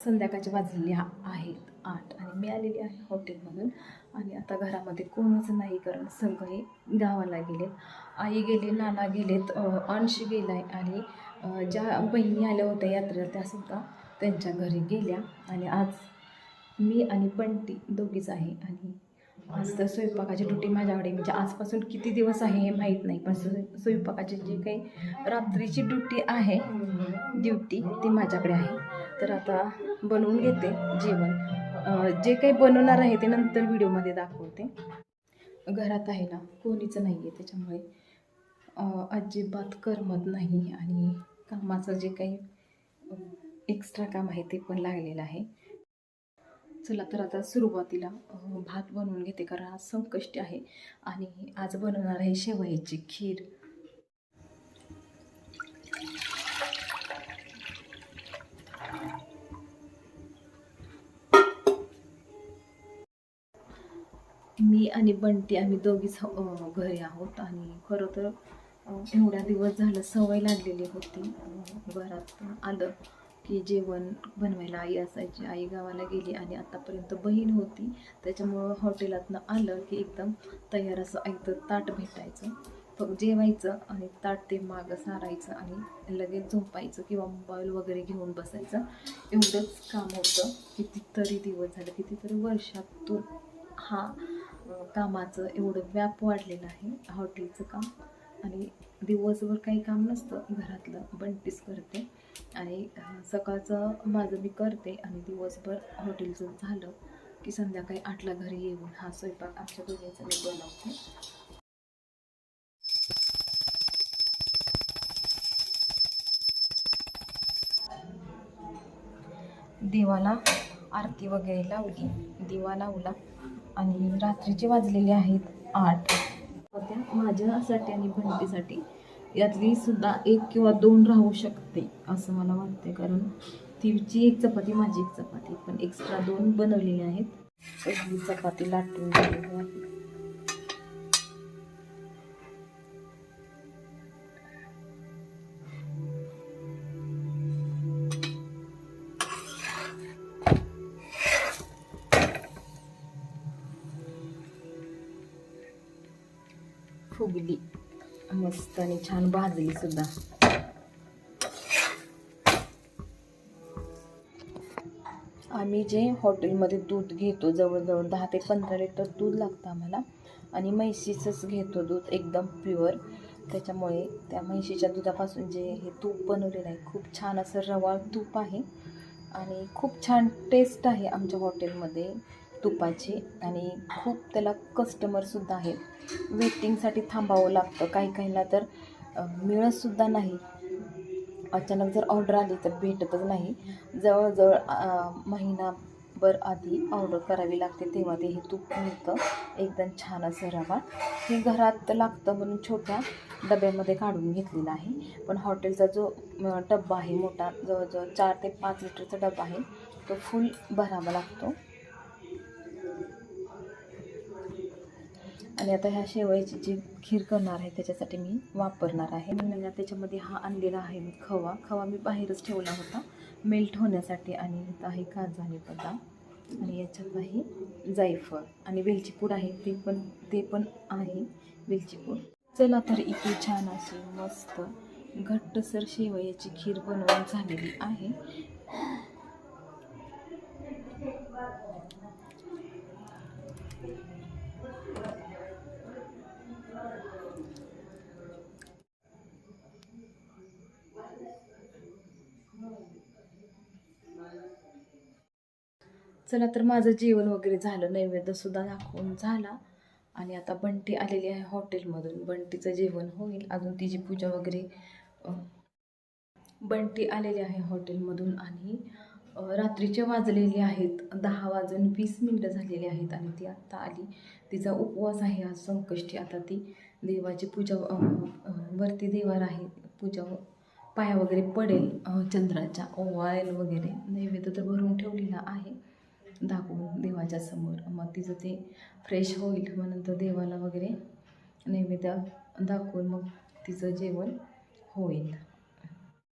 संध्याकाळच्या वाजलेल्या आहेत आठ आणि मी आलेली आहे हॉटेलमधून. आणि आता घरामध्ये कोणच नाही कारण सगळे गावाला गेलेत आई गेली नाना गेलेत अंशी गेला आहे आणि ज्या बहिणी आल्या होत्या यात्रेला त्यासुद्धा त्यांच्या घरी गेल्या. आणि आज मी आणि बंटी दोघीच आहे आणि आज तर स्वयंपाकाची ड्युटी माझ्याकडे. म्हणजे आजपासून किती दिवस आहे हे माहीत नाही पण स्वयंपाकाची जी काही रात्रीची ड्युटी आहे ड्युटी ती माझ्याकडे आहे. तर आता बनवून घेते जेवण. जे काही बनवणार आहे ते नंतर व्हिडिओमध्ये दाखवते. घरात आहे ना कोणीच नाही आहे त्याच्यामुळे अजिबात करमत नाही आणि कामाचं जे काही एक्स्ट्रा काम आहे ते पण लागलेलं आहे. चला तर आता सुरुवातीला भात बनवून घेते कारण आज संकष्टी आहे आणि आज बनवणार आहे शेवयाची खीर. मी आणि बंटी आम्ही दोघीच घरी आहोत. आणि खरं तर एवढ्या दिवस झालं सवय लागलेली होती घरात आलं की जेवण बनवायला आई असायची. आई गावाला गेली आणि आतापर्यंत बहीण होती. त्याच्यामुळं हॉटेलातनं आलं की एकदम तयार असं ऐकतं ताट भेटायचं. फक्त जेवायचं आणि ताट ते मागं सारायचं आणि लगेच झोपायचं किंवा मोबाईल वगैरे घेऊन बसायचं. एवढंच काम होतं. कितीतरी दिवस झालं कितीतरी वर्षातून हा कामाचं एवढं व्याप वाढलेलं आहे. हॉटेलचं काम आणि दिवसभर काही काम नसतं. घरातलं बंटीस करते आणि सकाळचं माझं मी करते आणि दिवसभर हॉटेलचं झालं की संध्याकाळी आठला घरी येऊन हा स्वयंपाक आमच्या दोघांचा मी बनवते. देवाला आरती वगैरे लावली. दिवा लावला. आणि रात्रीचे वाजलेले आहेत आठ. होत्या माझ्यासाठी आणि भंटीसाठी यातली सुद्धा एक किंवा दोन राहू शकते असं मला वाटते कारण तिची एक चपाती माझी एक चपाती पण एक्स्ट्रा दोन बनवलेले आहेत. पहिली चपाती लाटून झालेली आहे फुगली. मस्त आणि छान भाजली सुद्धा. आम्ही जे हॉटेलमध्ये दूध घेतो जवळजवळ दहा ते पंधरा लिटर दूध लागतं आम्हाला. आणि म्हैशीचंच घेतो दूध एकदम प्युअर. त्याच्यामुळे त्या म्हैशीच्या दुधापासून जे हे तूप बनवलेलं आहे खूप छान असं रवाळ तूप आहे. आणि खूप छान टेस्ट आहे आमच्या हॉटेलमध्ये. तुपाची आणि खूप त्याला कस्टमरसुद्धा आहेत. वेटिंगसाठी थांबावं लागतं. काही काहीला तर मिळतसुद्धा नाही. अचानक जर ऑर्डर आली तर भेटतच नाही. जवळजवळ महिनाभर आधी ऑर्डर करावी लागते. तेव्हा ते हे तूप मिळतं. एकदम छान असं रवा. हे घरात लागतं म्हणून छोट्या डब्यामध्ये काढून घेतलेला आहे. पण हॉटेलचा जो डब्बा आहे मोठा जवळजवळ चार ते पाच लिटरचा डबा आहे तो फुल भरावा लागतो. आणि आता ह्या शेवयाची जी खीर करणार आहे त्याच्यासाठी मी वापरणार आहे. मी त्याच्यामध्ये हा आणलेला आहे मी खवा. खवा मी बाहेरच ठेवला होता. मेल्ट होण्यासाठी आणि इथं आहे काजू आणि बदाम. आणि याच्यात आहे जायफळ. आणि वेलचीपूड आहे ते पण ते पण आहे वेलचीपूड चला तर इथे छान अशी मस्त घट्टसर शेवयाची खीर बनवून झालेली आहे. चला तर माझं जेवण वगैरे झालं नैवेद्यसुद्धा दाखवून झाला. आणि आता बंटी आलेली आहे हॉटेलमधून. बंटीचं जेवण होईल. अजून तिची पूजा वगैरे बंटी आलेली आहे हॉटेलमधून आणि रात्रीचे वाजलेले आहेत. दहा वाजून वीस मिनटं झालेली आहेत आणि ती आत्ता आली. तिचा उपवास आहे आज संकष्टी. आता ती देवाची पूजा वरती देवार आहे. पूजा पाया वगैरे पडेल चंद्राच्या ओवाळेल वगैरे. नैवेद्य तर भरून ठेवलेला आहे. दाखवून देवाच्या समोर. मग तिचं ते फ्रेश होईल मग नंतर देवाला वगैरे नैवेद्य दाखवून मग तिचं जेवण होईल.